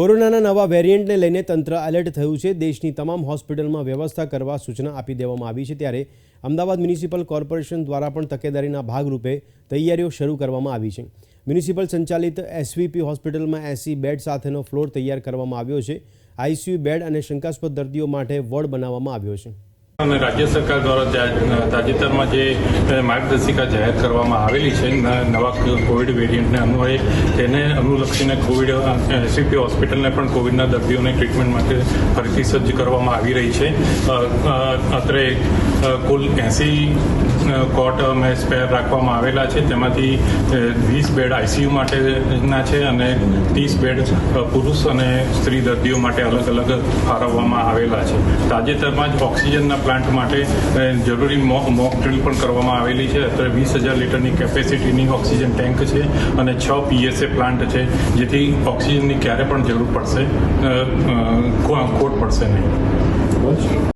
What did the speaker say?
કોરોનાના નવા વેરિયન્ટને લઈને તંત્ર એલર્ટ થયું છે. દેશની તમામ હોસ્પિટલમાં વ્યવસ્થા કરવા સૂચના આપી દેવામાં આવી છે. ત્યારે અમદાવાદ મ્યુનિસિપલ કોર્પોરેશન દ્વારા પણ તકેદારીના ભાગરૂપે તૈયારીઓ શરૂ કરવામાં આવી છે. મ્યુનિસિપલ સંચાલિત એસવીપી હોસ્પિટલમાં એસી બેડ સાથેનો ફ્લોર તૈયાર કરવામાં આવ્યો છે. આઈસીયુ બેડ અને શંકાસ્પદ દર્દીઓ માટે વોર્ડ બનાવવામાં આવ્યો છે. અને રાજ્ય સરકાર દ્વારા તાજેતરમાં જે માર્ગદર્શિકા જાહેર કરવામાં આવેલી છે નવા કોવિડ વેરિયન્ટને અન્વયે તેને અનુલક્ષીને કોવિડ એસીપી હોસ્પિટલને પણ કોવિડના દર્દીઓને ટ્રીટમેન્ટ માટે ફરીથી સજ્જ કરવામાં આવી રહી છે. અત્રે કુલ એંસી કોટ અમે સ્પેર રાખવામાં આવેલા છે. તેમાંથી વીસ બેડ આઈસીયુ માટેના છે અને ત્રીસ બેડ પુરુષ અને સ્ત્રી દર્દીઓ માટે અલગ અલગ ફાળવવામાં આવેલા છે. તાજેતરમાં જ ઓક્સિજનના પ્લાન્ટ માટે જરૂરી મોક ડ્રીલ પણ કરવામાં આવેલી છે. અત્યારે વીસ હજાર લીટરની કેપેસિટીની ઓક્સિજન ટેન્ક છે અને છ પીએસએ પ્લાન્ટ છે, જેથી ઓક્સિજનની ક્યારે પણ જરૂર પડશે ખોટ પડશે નહીં.